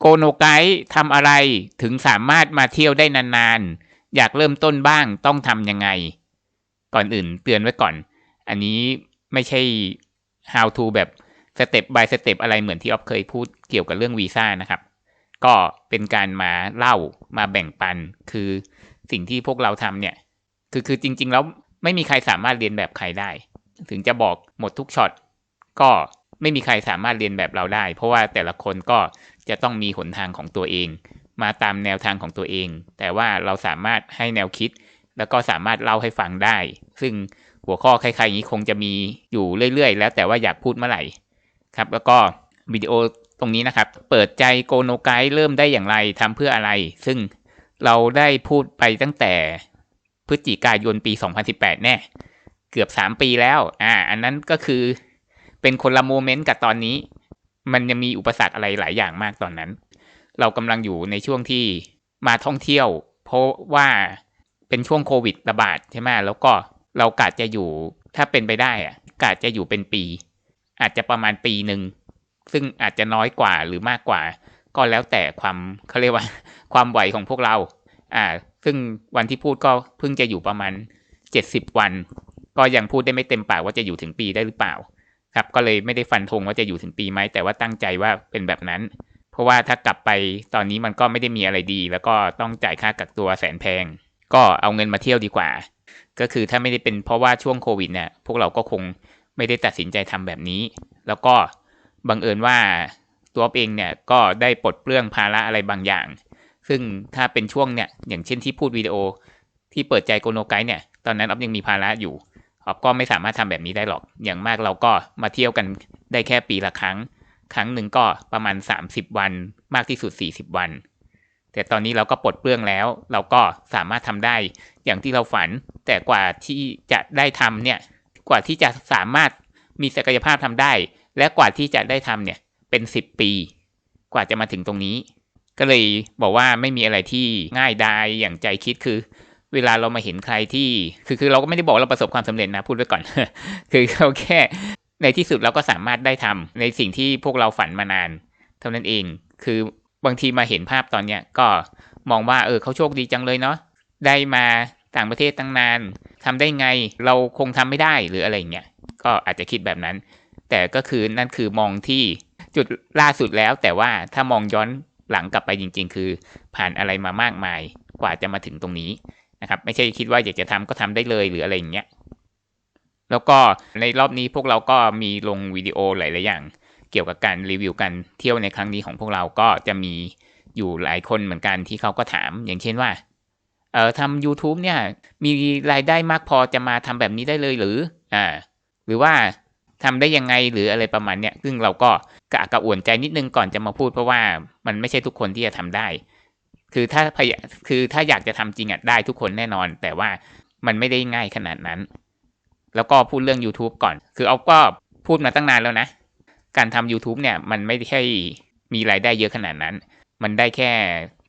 โกโนไกด์ทำอะไรถึงสามารถมาเที่ยวได้นานๆ อยากเริ่มต้นบ้างต้องทำยังไง ก่อนอื่นเตือนไว้ก่อน อันนี้ไม่ใช่ how to แบบสเต็ป by สเต็ปอะไรเหมือนที่ออฟเคยพูดเกี่ยวกับเรื่องวีซ่านะครับ ก็เป็นการมาเล่ามาแบ่งปันคือสิ่งที่พวกเราทำเนี่ย คือคือจริง ๆ แล้วไม่มีใครสามารถเรียนแบบใครได้ ถึงจะบอกหมดทุกช็อตก็ไม่มีใครสามารถเรียนแบบเราได้ เพราะว่าแต่ละคนก็ จะต้องมีหนทางของตัวเอง มาตามแนวทางของตัวเอง แต่ว่าเราสามารถให้แนวคิด แล้วก็สามารถเล่าให้ฟังได้ ซึ่งหัวข้อคล้ายๆอย่างนี้คงจะมีอยู่เรื่อยๆ แล้วแต่ว่าอยากพูดเมื่อไหร่ครับ แล้วก็วิดีโอตรงนี้นะครับ เปิดใจโกโนไกด์เริ่มได้อย่างไรทำเพื่ออะไร ซึ่งเราได้พูดไปตั้งแต่พฤศจิกายนปี 2018 แน่เกือบ 3 ปีแล้ว อ่า อันนั้นก็คือเป็นคนละโมเมนต์กับตอนนี้ มันยังมีอุปสรรคอะไรหลายอย่างมากตอนนั้น เรากำลังอยู่ในช่วงที่มาท่องเที่ยว เพราะว่าเป็นช่วงโควิดระบาดใช่ไหมแล้วก็เรากาดจะอยู่ถ้าเป็นไปได้อะกาดจะอยู่เป็นปี อาจจะประมาณปีหนึ่งซึ่งอาจจะน้อยกว่าหรือมากกว่า ก็แล้วแต่ความเขาเรียกว่าความไหวของพวกเรา อ่า ซึ่งวันที่พูดก็เพิ่งจะอยู่ประมาณเจ็ดสิบวัน ก็ยังพูดได้ไม่เต็มปากว่าจะอยู่ถึงปีได้หรือเปล่า ครับก็เลยไม่ได้ฟันธงว่าจะอยู่ถึงปีไหมแต่ว่าตั้งใจว่าเป็นแบบนั้น เพราะว่าถ้ากลับไปตอนนี้มันก็ไม่ได้มีอะไรดี แล้วก็ต้องจ่ายค่ากักตัวแสนแพง ก็เอาเงินมาเที่ยวดีกว่า ก็คือถ้าไม่ได้เป็นเพราะว่าช่วงโควิดเนี่ยพวกเราก็คงไม่ได้ตัดสินใจทำแบบนี้ แล้วก็บังเอิญว่าตัวเองเนี่ยก็ได้ปลดเปลื้องภาระอะไรบางอย่าง ซึ่งถ้าเป็นช่วงเนี่ยอย่างเช่นที่พูดวิดีโอที่เปิดใจโกโนไกด์เนี่ยตอนนั้นอ๊อฟยังมีภาระอยู่ ออฟก็ไม่สามารถทำแบบนี้ได้หรอก อย่างมากเราก็มาเที่ยวกันได้แค่ปีละครั้ง ครั้งหนึ่งก็ประมาณ 30 วัน มากที่สุด 40 วัน แต่ตอนนี้เราก็ปลดเปลื้องแล้ว เราก็สามารถทำได้อย่างที่เราฝัน แต่กว่าที่จะได้ทำเนี่ย กว่าที่จะสามารถมีศักยภาพทำได้ และกว่าที่จะได้ทำเนี่ย เป็นสิบปี กว่าจะมาถึงตรงนี้ ก็เลยบอกว่าไม่มีอะไรที่ง่ายดายอย่างใจคิดคือ เวลาเรามาเห็นใครที่คือคือเราก็ไม่ได้บอกเราประสบความสำเร็จนะพูดไว้ก่อน คือเขาแค่ในที่สุดเราก็สามารถได้ทำในสิ่งที่พวกเราฝันมานานเท่านั้นเอง คือบางทีมาเห็นภาพตอนเนี้ยก็มองว่าเออเขาโชคดีจังเลยเนาะได้มาต่างประเทศตั้งนานทำได้ไงเราคงทำไม่ได้หรืออะไรเงี้ยก็อาจจะคิดแบบนั้น แต่ก็คือนั่นคือมองที่จุดล่าสุดแล้ว แต่ว่าถ้ามองย้อนหลังกลับไปจริง ๆ คือผ่านอะไรมามากมายกว่าจะมาถึงตรงนี้ นะครับ ไม่ใช่คิดว่าอยากจะทำก็ทำได้เลยหรืออะไรอย่างเงี้ยแล้วก็ในรอบนี้พวกเราก็มีลงวิดีโอหลายๆอย่าง เกี่ยวกับการรีวิวการเที่ยวในครั้งนี้ของพวกเราก็จะมีอยู่หลายคนเหมือนกันที่เขาก็ถาม อย่างเช่นว่าเอ่อทำ YouTube เนี่ยมีรายได้มากพอจะมาทำแบบนี้ได้เลยหรืออ่าหรือว่าทำได้ยังไงหรืออะไรประมาณเนี้ยซึ่งเราก็กะกระอ่วนใจนิดนึงก่อนจะมาพูดเพราะว่ามันไม่ใช่ทุกคนที่จะทำได้ คือถ้าพยคือถ้าอยากจะทำจริงอะได้ทุกคนแน่นอน แต่ว่ามันไม่ได้ง่ายขนาดนั้น แล้วก็พูดเรื่อง YouTube ก่อน คือเอาก็พูดมาตั้งนานแล้วนะ การทำ YouTube เนี่ยมันไม่ใช่มีรายได้เยอะขนาดนั้น มันได้แค่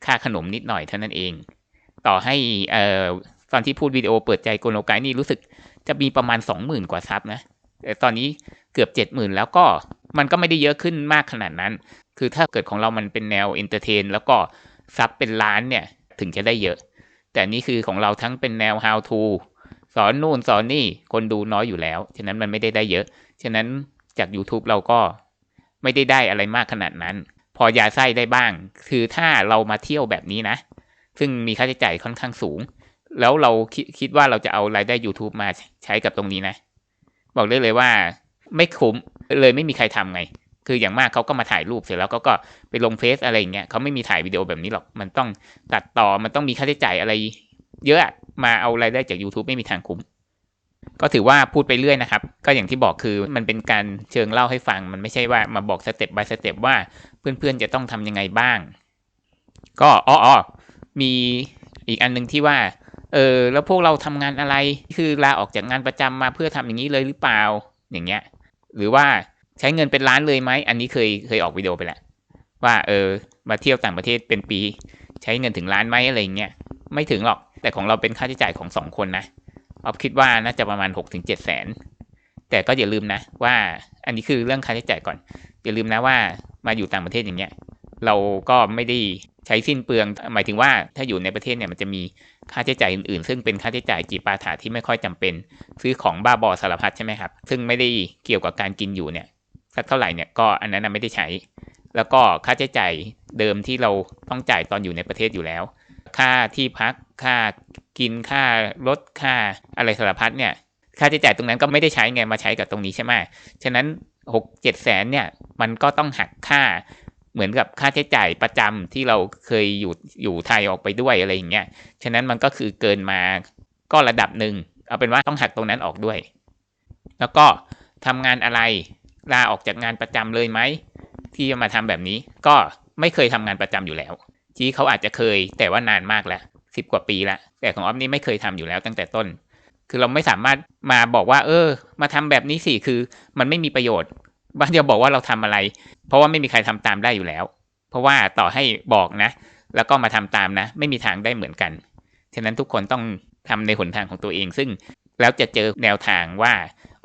ค่าขนมนิดหน่อยเท่านั้นเอง ต่อให้เอ่อตอนที่พูดวิดีโอเปิดใจโกโนไกนี่รู้สึกจะมีประมาณสองหมื่นกว่าซับนะแต่ตอนนี้เกือบเจ็ดหมื่นแล้วก็มันก็ไม่ได้เยอะขึ้นมากขนาดนั้น คือถ้าเกิดของเรามันเป็นแนวเอนเตอร์เทนแล้วก็ ซับเป็นล้านเนี่ยถึงจะได้เยอะ แต่นี่คือของเราทั้งเป็นแนว how to สอนนู่นสอนนี่คนดูน้อยอยู่แล้ว ฉะนั้นมันไม่ได้ได้เยอะ ฉะนั้นจาก YouTube เราก็ไม่ได้ได้อะไรมากขนาดนั้น พอยาไส้ได้บ้าง คือถ้าเรามาเที่ยวแบบนี้นะ ซึ่งมีค่าใช้จ่ายค่อนข้างสูง แล้วเราคิดคิดว่าเราจะเอารายได้ YouTube มาใช้กับตรงนี้นะ บอกได้เลยว่าไม่คุ้มเลยไม่มีใครทำไง คืออย่างมากเขาก็มาถ่ายรูปเสร็จแล้วเขาก็ไปลงเฟซอะไรอย่างเงี้ยเขาไม่มีถ่ายวิดีโอแบบนี้หรอก มันต้องตัดต่อมันต้องมีค่าใช้จ่ายอะไร เยอะมาเอารายได้จาก YouTube ไม่มีทางคุ้ม ก็ถือว่าพูดไปเรื่อยนะครับ ก็อย่างที่บอกคือมันเป็นการเชิงเล่าให้ฟัง มันไม่ใช่ว่ามาบอกสเต็ป by สเต็ปว่าเพื่อนๆจะต้องทำยังไงบ้าง ก็อ๋อมีอีกอันหนึ่งที่ว่าเออแล้วพวกเราทำงานอะไรคือลาออกจากงานประจำมาเพื่อทำอย่างนี้เลยหรือเปล่าอย่างเงี้ย หรือว่า ใช้เงินเป็นล้านเลยไหม อันนี้เคยเคยออกวิดีโอไปแล้วว่าเออมาเที่ยวต่างประเทศเป็นปี ใช้เงินถึงล้านไหมอะไรเงี้ยไม่ถึงหรอกแต่ของเราเป็นค่าใช้จ่ายของสองคนนะออฟคิดว่าน่าจะประมาณหกถึงเจ็ดแสนแต่ก็อย่าลืมนะว่าอันนี้คือเรื่องค่าใช้จ่ายก่อน อย่าลืมนะว่ามาอยู่ต่างประเทศอย่างเงี้ยเราก็ไม่ได้ใช้สิ้นเปลือง หมายถึงว่าถ้าอยู่ในประเทศเนี่ยมันจะมีค่าใช้จ่ายอื่นๆ ซึ่งเป็นค่าใช้จ่ายจีปาถาที่ไม่ค่อยจำเป็น ซื้อของบ้าบอสารพัดใช่ไหมครับ ซึ่งไม่ได้เกี่ยวกับการกินอยู่เนี่ย สักเท่าไหร่เนี่ยก็อันนั้นไม่ได้ใช้ แล้วก็ค่าใช้จ่ายเดิมที่เราต้องจ่ายตอนอยู่ในประเทศอยู่แล้ว ค่าที่พักค่ากินค่ารถค่าอะไรสารพัดเนี่ยค่าใช้จ่ายตรงนั้นก็ไม่ได้ใช้ไงมาใช้กับตรงนี้ใช่ไหมฉะนั้นหกเจ็ดแสนเนี่ยมันก็ต้องหักค่าเหมือนกับค่าใช้จ่ายประจำที่เราเคยอยู่อยู่ไทยออกไปด้วยอะไรอย่างเงี้ย ฉะนั้นมันก็คือเกินมาก็ระดับหนึ่ง เอาเป็นว่าต้องหักตรงนั้นออกด้วย แล้วก็ทำงานอะไร ลาออกจากงานประจำเลยไหมที่จะมาทำแบบนี้ ก็ไม่เคยทำงานประจำอยู่แล้วจีเขาอาจจะเคยแต่ว่านานมากแล้วสิบกว่าปีล้วแต่ของออฟนี่ไม่เคยทำอยู่แล้วตั้งแต่ต้น คือเราไม่สามารถมาบอกว่า เออ มาทำแบบนี้สิคือ มันไม่มีประโยชน์บ้านเดียวบอกว่าเราทำอะไร เพราะว่าไม่มีใครทำตามได้อยู่แล้ว เพราะว่าต่อให้บอกนะ แล้วก็มาทำตามนะ ไม่มีทางได้เหมือนกันฉะนั้นทุกคนต้องทำในหนทางของตัวเอง ซึ่งแล้วจะเจอแนวทางว่า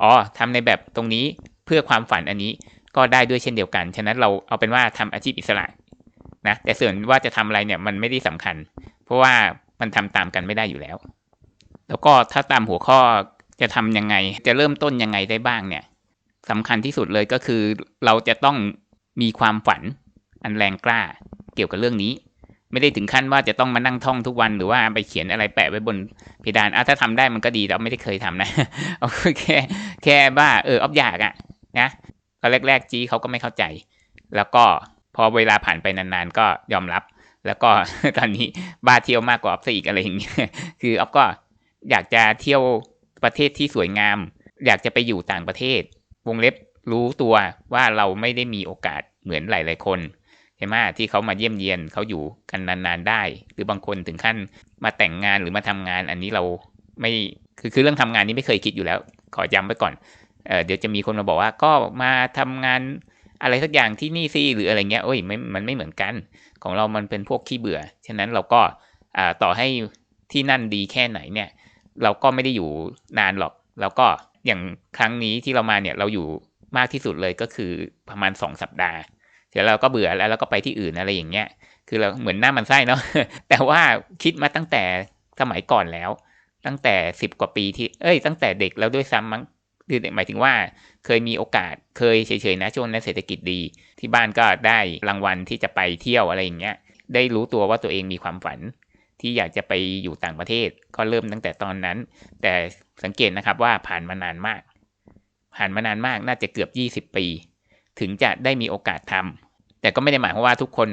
อ๋อทำในแบบตรงนี้ เพื่อความฝันอันนี้ก็ได้ด้วยเช่นเดียวกัน ฉะนั้นเราเอาเป็นว่าทำอาชีพอิสระนะ แต่ส่วนว่าจะทำอะไรเนี่ยมันไม่ได้สำคัญ เพราะว่ามันทำตามกันไม่ได้อยู่แล้ว แล้วก็ถ้าตามหัวข้อจะทํำยังไง จะเริ่มต้นยังไงได้บ้างเนี่ยสำคัญที่สุดเลยก็คือเราจะต้องมีความฝันอันแรงกล้าเกี่ยวกับเรื่องนี้ ไม่ได้ถึงขั้นว่าจะต้องมานั่งท่องทุกวันหรือว่าไปเขียนอะไรแปะไว้บนเพดานอะถ้าทำได้มันก็ดีแต่ไม่ได้เคยทำนะเอาแค่แค่บ้าเออออบอยากอะ นะตอนแรกๆจีเขาก็ไม่เข้าใจ แล้วก็พอเวลาผ่านไปนานๆ ก็ยอมรับ แล้วก็ตอนนี้บ้าเที่ยวมากกว่าออฟซะอีกอะไรอย่างเงี้ยคือออฟก็อยากจะเที่ยวประเทศที่สวยงาม อยากจะไปอยู่ต่างประเทศ วงเล็บรู้ตัวว่าเราไม่ได้มีโอกาสเหมือนหลายๆคนใช่ไหมที่เขามาเยี่ยมเยียนเขาอยู่กันนานๆได้ หรือบางคนถึงขั้นมาแต่งงานหรือมาทำงาน อันนี้เราไม่คือคือเรื่องทำงานนี้ไม่เคยคิดอยู่แล้ว ขอย้ำไว้ก่อน เเดี๋ยวจะมีคนมาบอกว่าก็มาทำงานอะไรสักอย่างที่นี่สิหรืออะไรเงี้ยโอ้ยไม่มันไม่เหมือนกัน ของเรามันเป็นพวกขี้เบื่อ ฉะนั้นเราก็ต่อให้ที่นั่นดีแค่ไหนเนี่ย เราก็ไม่ได้อยู่นานหรอก แล้วก็อย่างครั้งนี้ที่เรามาเนี่ยเราอยู่มากที่สุดเลยก็คือประมาณสองสัปดาห์เสร็จแล้วก็เบื่อแล้วเราก็ไปที่อื่นอะไรอย่างเงี้ย คือเราเหมือนหน้ามันไส้เนาะแต่ว่าคิดมาตั้งแต่สมัยก่อนแล้ว ตั้งแต่สิบกว่าปีที่เอ้ย ตั้งแต่เด็กแล้วด้วยซ้ำมั้ง คือหมายถึงว่าเคยมีโอกาสเคยเฉยๆนะช่วงนั้นเศรษฐกิจดี ที่บ้านก็ได้รางวัลที่จะไปเที่ยวอะไรอย่างเงี้ยได้รู้ตัวว่าตัวเองมีความฝัน ที่อยากจะไปอยู่ต่างประเทศ ก็เริ่มตั้งแต่ตอนนั้น แต่สังเกตนะครับว่าผ่านมานานมาก ผ่านมานานมากน่าจะเกือบยี่สิบปี ถึงจะได้มีโอกาสทำแต่ก็ไม่ได้หมายความว่าทุกคน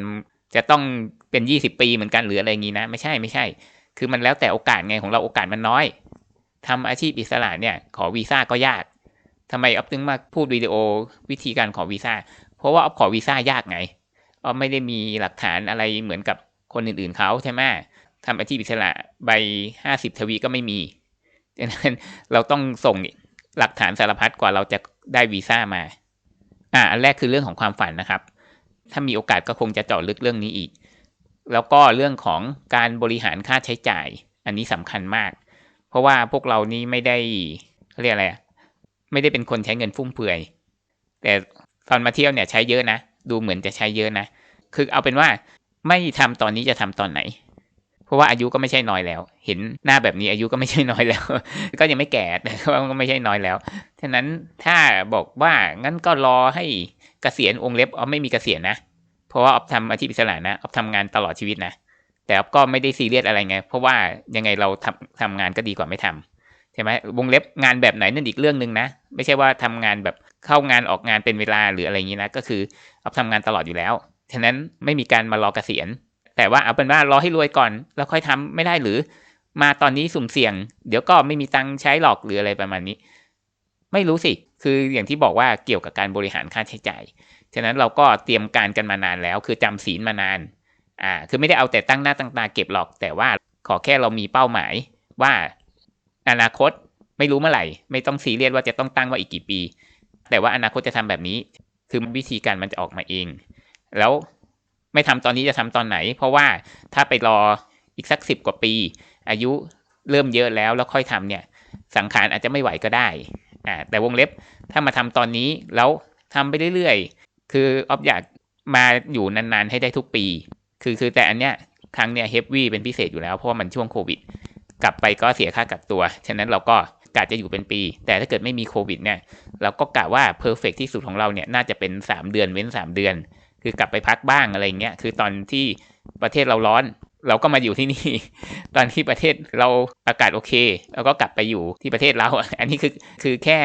จะต้องเป็นยี่สิบปีเหมือนกันหรืออะไรงี้นะ ไม่ใช่ไม่ใช่ คือมันแล้วแต่โอกาสไงของเราโอกาสมันน้อย ทำอาชีพอิสระเนี่ยขอวีซ่าก็ยากทำไมอ๊อฟถึงมาพูดวิดีโอวิธีการขอวีซ่า เพราะว่าอ๊อฟขอวีซ่ายากไงอ๊อฟไม่ได้มีหลักฐานอะไรเหมือนกับคนอื่นๆเขาใช่ไหมทำอาชีพอิสระใบห้าสิบทวีก็ไม่มีดังนั้นเราต้องส่งหลักฐานสารพัดกว่าเราจะได้วีซ่ามา อ่าอันแรกคือเรื่องของความฝันนะครับ ถ้ามีโอกาสก็คงจะเจาะลึกเรื่องนี้อีก แล้วก็เรื่องของการบริหารค่าใช้จ่าย อันนี้สำคัญมาก เพราะว่าพวกเรานี้ไม่ได้เขาเรียกอะไรไม่ได้เป็นคนใช้เงินฟุ่มเฟือย แต่ตอนมาเที่ยวเนี่ยใช้เยอะนะ ดูเหมือนจะใช้เยอะนะ คือเอาเป็นว่าไม่ทำตอนนี้จะทำตอนไหน เพราะว่าอายุก็ไม่ใช่น้อยแล้ว เห็นหน้าแบบนี้อายุก็ไม่ใช่น้อยแล้ว ก็ยังไม่แก่แต่ว่าก็ไม่ใช่น้อยแล้ว ฉะนั้นถ้าบอกว่างั้นก็รอให้เกษียณองเล็บอ๋อไม่มีเกษียณนะ เพราะว่าออฟทำอาชีพอิสระนะออฟทำงานตลอดชีวิตนะ แต่ก็ไม่ได้ซีเรียสอะไรไง เพราะว่ายังไงเราทำทำงานก็ดีกว่าไม่ทำใช่ไหมวงเล็บงานแบบไหนนั่นอีกเรื่องหนึ่งนะ ไม่ใช่ว่าทำงานแบบเข้างานออกงานเป็นเวลาหรืออะไรอย่างนี้นะ ก็คือออฟทำงานตลอดอยู่แล้ว ฉะนั้นไม่มีการมารอเกษียณ แต่ว่าเอาเป็นว่ารอให้รวยก่อน แล้วค่อยทำไม่ได้หรือ มาตอนนี้สุ่มเสี่ยง เดี๋ยวก็ไม่มีตังค์ใช้หรอกหรืออะไรประมาณนี้ ไม่รู้สิ คืออย่างที่บอกว่าเกี่ยวกับการบริหารค่าใช้จ่าย ฉะนั้นเราก็เตรียมการกันมานานแล้ว คือจำศีลมานาน อ่า คือไม่ได้เอาแต่ตั้งหน้าตั้งตาเก็บหรอก แต่ว่าขอแค่เรามีเป้าหมาย ว่าอนาคตไม่รู้เมื่อไหร่ ไม่ต้องซีเรียสว่าจะต้องตั้งว่าอีกกี่ปี แต่ว่าอนาคตจะทำแบบนี้ คือวิธีการมันจะออกมาเอง แล้วไม่ทำตอนนี้จะทำตอนไหน เพราะว่าถ้าไปรออีกสักสิบกว่าปี อายุเริ่มเยอะแล้วแล้วค่อยทำเนี่ย สังขารอาจจะไม่ไหวก็ได้อ่าแต่วงเล็บถ้ามาทำตอนนี้แล้วทำไปเรื่อยๆ คือออฟอยากมาอยู่นานๆให้ได้ทุกปี คือคือแต่อันเนี้ยครั้งเนี้ยเฮฟวี่เป็นพิเศษอยู่แล้วเพราะว่ามันช่วงโควิด กลับไปก็เสียค่ากักตัว ฉะนั้นเราก็กะจะอยู่เป็นปี แต่ถ้าเกิดไม่มีโควิดเนี่ยเราก็กะว่าเพอร์เฟกที่สุดของเราเนี่ยน่าจะเป็น 3 เดือนเว้น 3 เดือน คือกลับไปพักบ้างอะไรเงี้ยคือตอนที่ประเทศเราร้อน เราก็มาอยู่ที่นี่ ตอนที่ประเทศเราอากาศโอเคเราก็กลับไปอยู่ที่ประเทศเรา อันนี้คือคือแค่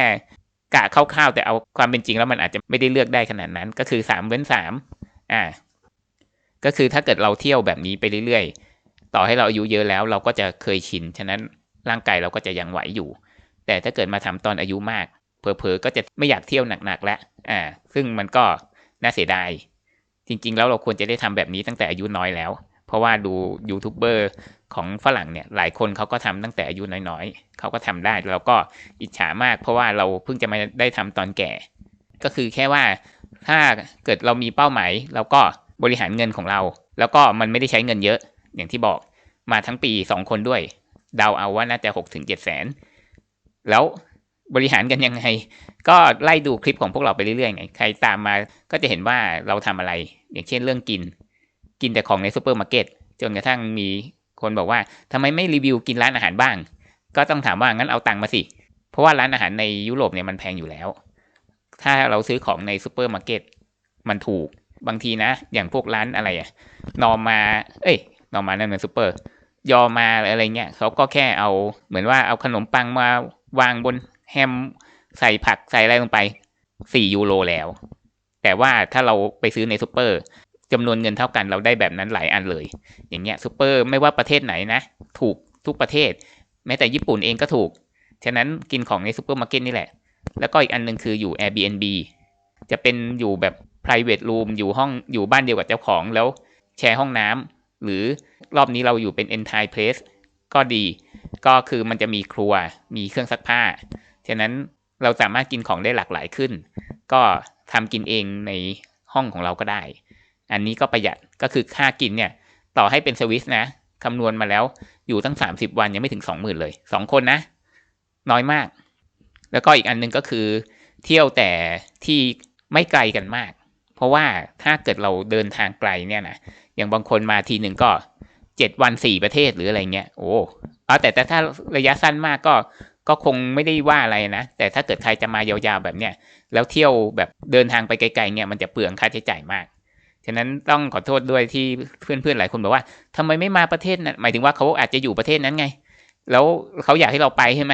กะคร่าวๆแต่เอาความเป็นจริงแล้วมันอาจจะไม่ได้เลือกได้ขนาดนั้น ก็คือ3เว้น3อ่า ก็คือถ้าเกิดเราเที่ยวแบบนี้ไปเรื่อยๆ ต่อให้เราอายุเยอะแล้วเราก็จะเคยชิน ฉะนั้นร่างกายเราก็จะยังไหวอยู่ แต่ถ้าเกิดมาทำตอนอายุมาก เผลอๆ ก็จะไม่อยากเที่ยวหนักๆ แล้ว อ่า ซึ่งมันก็น่าเสียดาย จริงๆ แล้วเราควรจะได้ทำแบบนี้ตั้งแต่อายุน้อยแล้ว เพราะว่าดูยูทูบเบอร์ของฝรั่งเนี่ย หลายคนเขาก็ทำตั้งแต่อายุน้อยๆ เขาก็ทำได้แล้วก็อิจฉามาก เพราะว่าเราเพิ่งจะมาได้ทำตอนแก่ ก็คือแค่ว่าถ้าเกิดเรามีเป้าหมายเราก็ บริหารเงินของเรา แล้วก็มันไม่ได้ใช้เงินเยอะอย่างที่บอกมาทั้งปีสองคนด้วยเดาเอาว่าน่าจะหกถึงเจ็ดแสนแล้วบริหารกันยังไง ก็ไล่ดูคลิปของพวกเราไปเรื่อยๆไงใครตามมาก็จะเห็นว่าเราทำอะไร อย่างเช่นเรื่องกิน กินแต่ของในซูเปอร์มาร์เก็ตจนกระทั่งมีคนบอกว่าทำไมไม่รีวิวกินร้านอาหารบ้าง ก็ต้องถามว่างั้นเอาตังค์มาสิ เพราะว่าร้านอาหารในยุโรปเนี่ยมันแพงอยู่แล้ว ถ้าเราซื้อของในซูเปอร์มาร์เก็ตมันถูก บางทีนะ อย่างพวกร้านอะไรอะนอมา เอ้ย นอมานั่นเป็นซูเปอร์ ยอมาอะไรเงี้ยเขาก็แค่เอาเหมือนว่าเอาขนมปังมาวางบนแฮมใส่ผักใส่อะไรลงไปสี่ยูโรแล้ว แต่ว่าถ้าเราไปซื้อในซูเปอร์จำนวนเงินเท่ากันเราได้แบบนั้นหลายอันเลย อย่างเงี้ยซูเปอร์ไม่ว่าประเทศไหนนะ ถูกทุกประเทศ แม้แต่ญี่ปุ่นเองก็ถูก ฉะนั้นกินของในซูเปอร์มาร์เก็ตนี่แหละ แล้วก็อีกอันหนึ่งคืออยู่ Airbnb จะเป็นอยู่แบบ private room อยู่ห้องอยู่บ้านเดียวกับเจ้าของแล้วแชร์ห้องน้ำหรือรอบนี้เราอยู่เป็น entire place ก็ดี ก็คือมันจะมีครัวมีเครื่องซักผ้า ฉะนั้นเราสามารถกินของได้หลากหลายขึ้น ก็ทำกินเองในห้องของเราก็ได้ อันนี้ก็ประหยัดก็คือค่ากินเนี่ยต่อให้เป็นสวิสนะคำนวณมาแล้วอยู่ตั้ง 30 วันยังไม่ถึง 20,000 เลย 2 คนนะ น้อยมาก แล้วก็อีกอันนึงก็คือ เที่ยวแต่ที่ไม่ไกลกันมาก เพราะว่าถ้าเกิดเราเดินทางไกลเนี่ยนะอย่างบางคนมาทีหนึ่งก็เจ็ดวันสี่ประเทศหรืออะไรเงี้ยโอ้เอาแต่แต่ถ้าระยะสั้นมากก็ก็คงไม่ได้ว่าอะไรนะ แต่ถ้าเกิดใครจะมายาวๆแบบเนี้ยแล้วเที่ยวแบบเดินทางไปไกลๆเนี่ยมันจะเปลืองค่าใช้จ่ายมากฉะนั้นต้องขอโทษด้วยที่เพื่อนๆหลายคนบอกว่าทำไมไม่มาประเทศนั้นหมายถึงว่าเขาอาจจะอยู่ประเทศนั้นไง แล้วเขาอยากให้เราไปใช่ไหม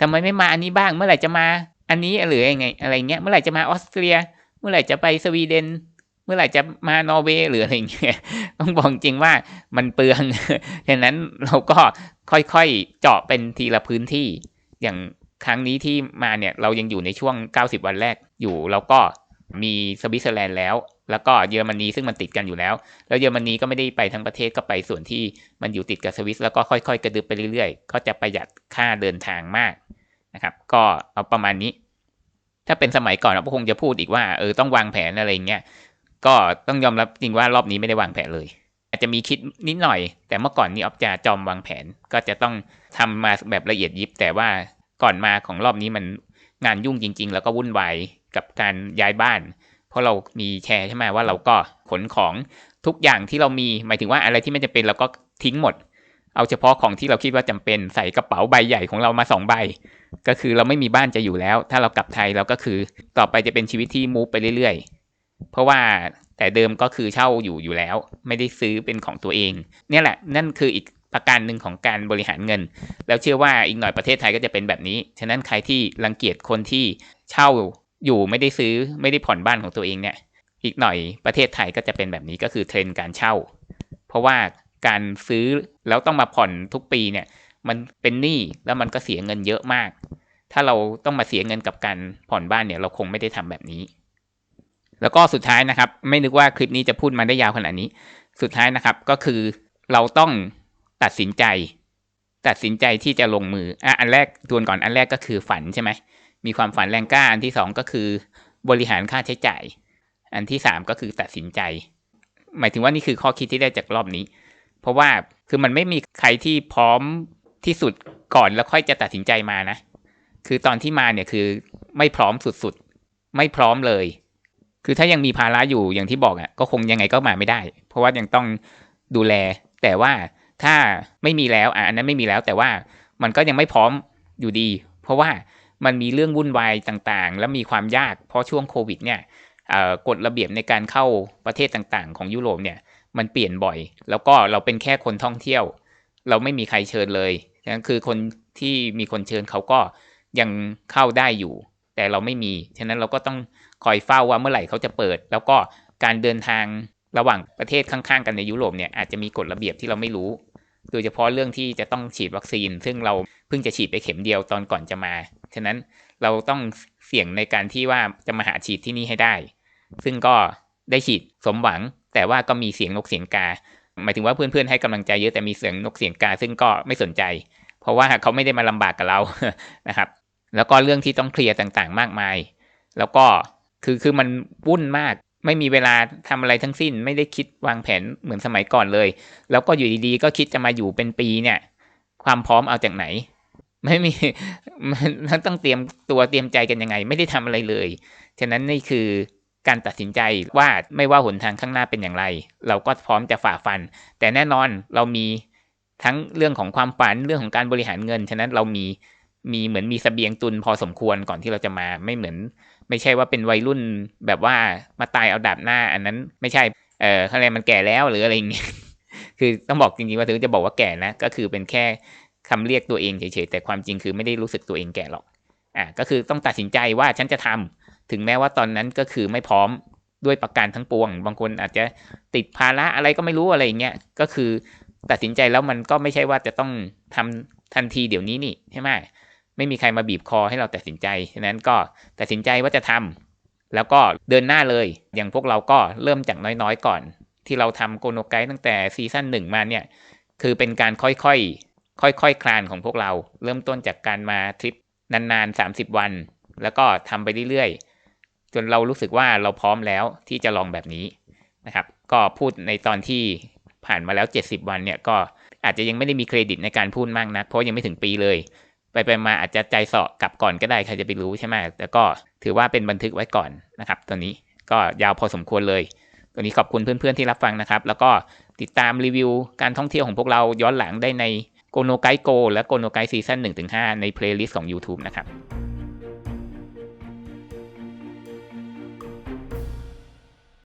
ทำไมไม่มาอันนี้บ้าง เมื่อไหร่จะมาอันนี้หรือยังไง อะไรเงี้ยเมื่อไหร่จะมาออสเตรีย เมื่อไหร่จะไปสวีเดน เมื่อไหร่จะมานอร์เวย์หรืออะไรเงี้ยต้องบอกจริงว่ามันเปลืองฉะนั้นเราก็ค่อยๆเจาะเป็นทีละพื้นที่ อย่างครั้งนี้ที่มาเนี่ยเรายังอยู่ในช่วง 90 วันแรกอยู่เราก็มีสวิตเซอร์แลนด์แล้ว แล้วก็เยอรมนีซึ่งมันติดกันอยู่แล้ว แล้วเยอรมนีก็ไม่ได้ไปทั้งประเทศก็ไปส่วนที่มันอยู่ติดกับสวิสแล้วก็ค่อยๆ กระดึบไปเรื่อยๆ ก็จะประหยัดค่าเดินทางมากนะครับ ก็เอาประมาณนี้ ถ้าเป็นสมัยก่อนเราก็คงจะพูดอีกว่าเออต้องวางแผนอะไรเงี้ยก็ต้องยอมรับจริงว่ารอบนี้ไม่ได้วางแผนเลย อาจจะมีคิดนิดหน่อย แต่เมื่อก่อนนี้ออฟจะจอมวางแผนก็จะต้องทำมาแบบละเอียดยิบ แต่ว่าก่อนมาของรอบนี้มันงานยุ่งจริง ๆ แล้วก็วุ่นวายกับการย้ายบ้าน เพราะเรามีแชร์ใช่ไหมว่าเราก็ขนของทุกอย่างที่เรามีหมายถึงว่าอะไรที่ไม่จำเป็นเราก็ทิ้งหมด เอาเฉพาะของที่เราคิดว่าจำเป็นใส่กระเป๋าใบใหญ่ของเรามาสองใบ ก็คือเราไม่มีบ้านจะอยู่แล้ว ถ้าเรากลับไทยเราก็คือต่อไปจะเป็นชีวิตที่มูฟไปเรื่อยๆ เพราะว่าแต่เดิมก็คือเช่าอยู่อยู่แล้ว ไม่ได้ซื้อเป็นของตัวเอง เนี่ยแหละนั่นคืออีกประการหนึ่งของการบริหารเงิน แล้วเชื่อว่าอีกหน่อยประเทศไทยก็จะเป็นแบบนี้ ฉะนั้นใครที่รังเกียจคนที่เช่าอยู่ไม่ได้ซื้อไม่ได้ผ่อนบ้านของตัวเองเนี่ย อีกหน่อยประเทศไทยก็จะเป็นแบบนี้ก็คือเทรนด์การเช่า เพราะว่า การซื้อแล้วต้องมาผ่อนทุกปีเนี่ย มันเป็นหนี้แล้วมันก็เสียเงินเยอะมาก ถ้าเราต้องมาเสียเงินกับการผ่อนบ้านเนี่ย เราคงไม่ได้ทำแบบนี้ แล้วก็สุดท้ายนะครับ ไม่นึกว่าคลิปนี้จะพูดมาได้ยาวขนาดนี้ สุดท้ายนะครับก็คือเราต้องตัดสินใจ ตัดสินใจที่จะลงมืออะอันแรกทวนก่อนอันแรกก็คือฝันใช่ไหมมีความฝันแรงกล้าอันที่สองก็คือบริหารค่าใช้จ่าย อันที่สามก็คือตัดสินใจ หมายถึงว่านี่คือข้อคิดที่ได้จากรอบนี้ เพราะว่าคือมันไม่มีใครที่พร้อมที่สุดก่อนแล้วค่อยจะตัดสินใจมานะ คือตอนที่มาเนี่ยคือไม่พร้อมสุดๆ ไม่พร้อมเลย คือถ้ายังมีภาระอยู่อย่างที่บอกอะก็คงยังไงก็มาไม่ได้ เพราะว่ายังต้องดูแล แต่ว่าถ้าไม่มีแล้วอะอันนั้นไม่มีแล้ว แต่ว่ามันก็ยังไม่พร้อมอยู่ดี เพราะว่ามันมีเรื่องวุ่นวายต่างๆ และมีความยากเพราะช่วงโควิดเนี่ยกฎระเบียบในการเข้าประเทศต่างๆ ของยุโรปเนี่ย มันเปลี่ยนบ่อย แล้วก็เราเป็นแค่คนท่องเที่ยว เราไม่มีใครเชิญเลยนั่นคือคนที่มีคนเชิญเขาก็ยังเข้าได้อยู่ แต่เราไม่มีฉะนั้นเราก็ต้องคอยเฝ้าว่าเมื่อไหร่เขาจะเปิด แล้วก็การเดินทางระหว่างประเทศข้างๆกันในยุโรปเนี่ยอาจจะมีกฎระเบียบที่เราไม่รู้ โดยเฉพาะเรื่องที่จะต้องฉีดวัคซีน ซึ่งเราเพิ่งจะฉีดไปเข็มเดียวตอนก่อนจะมา ฉะนั้นเราต้องเสี่ยงในการที่ว่าจะมาหาฉีดที่นี่ให้ได้ ซึ่งก็ได้ฉีดสมหวัง แต่ว่าก็มีเสียงนกเสียงกา หมายถึงว่าเพื่อนๆให้กำลังใจเยอะแต่มีเสียงนกเสียงกา ซึ่งก็ไม่สนใจ เพราะว่าเขาไม่ได้มาลำบากกับเรานะครับ แล้วก็เรื่องที่ต้องเคลียร์ต่างๆ มากมาย แล้วก็คือคือมันวุ่นมากไม่มีเวลาทำอะไรทั้งสิ้น ไม่ได้คิดวางแผนเหมือนสมัยก่อนเลย แล้วก็อยู่ดีๆ ก็คิดจะมาอยู่เป็นปีเนี่ย ความพร้อมเอาจากไหน ไม่มีมันต้องเตรียมตัวเตรียมใจกันยังไง ไม่ได้ทำอะไรเลย ฉะนั้นนี่คือ การตัดสินใจว่าไม่ว่าหนทางข้างหน้าเป็นอย่างไร เราก็พร้อมจะฝ่าฟัน แต่แน่นอนเรามีทั้งเรื่องของความฝันเรื่องของการบริหารเงิน ฉะนั้นเรามีมีเหมือนมีสเสบียงตุนพอสมควรก่อนที่เราจะมาไม่เหมือน ไม่ใช่ว่าเป็นวัยรุ่นแบบว่ามาตายเอาดาบหน้า อันนั้นไม่ใช่เอออะไรมันแก่แล้วหรืออะไรอย่างเงี้ยคือต้องบอกจริงๆว่าถึงจะบอกว่าแก่นะก็คือเป็นแค่คำเรียกตัวเองเฉยๆแต่ความจริงคือไม่ได้รู้สึกตัวเองแก่หรอกอ่าก็คือต้องตัดสินใจว่าฉันจะทำ ถึงแม้ว่าตอนนั้นก็คือไม่พร้อมด้วยประการทั้งปวง บางคนอาจจะติดภาระอะไรก็ไม่รู้อะไรอย่างเงี้ยก็คือตัดสินใจแล้วมันก็ไม่ใช่ว่าจะต้องทำทันทีเดี๋ยวนี้นี่ใช่ไหมไม่มีใครมาบีบคอให้เราตัดสินใจฉะนั้นก็ตัดสินใจว่าจะทำแล้วก็เดินหน้าเลย อย่างพวกเราก็เริ่มจากน้อยๆก่อน ที่เราทำโกโนไกตั้งแต่ซีซั่นหนึ่งมาเนี่ยคือเป็นการค่อยๆค่อยๆคคลานของพวกเรา เริ่มต้นจากการมาทริปนานๆ 30 วัน แล้วก็ทำไปเรื่อยๆ จนเรารู้สึกว่าเราพร้อมแล้วที่จะลองแบบนี้นะครับ ก็พูดในตอนที่ผ่านมาแล้ว 70 วันเนี่ยก็อาจจะยังไม่ได้มีเครดิตในการพูดมากนะเพราะยังไม่ถึงปีเลย ไปไปมาอาจจะใจเสาะกลับก่อนก็ได้ใครจะไปรู้ใช่ไหมแต่ก็ถือว่าเป็นบันทึกไว้ก่อนนะครับตัวนี้ก็ยาวพอสมควรเลยตัวนี้ขอบคุณเพื่อนๆที่รับฟังนะครับ แล้วก็ติดตามรีวิวการท่องเที่ยวของพวกเราย้อนหลังได้ในโกโนไกโกและโกโนไกซีซั่น1-5 ในเพลย์ลิสต์ของ YouTube นะครับ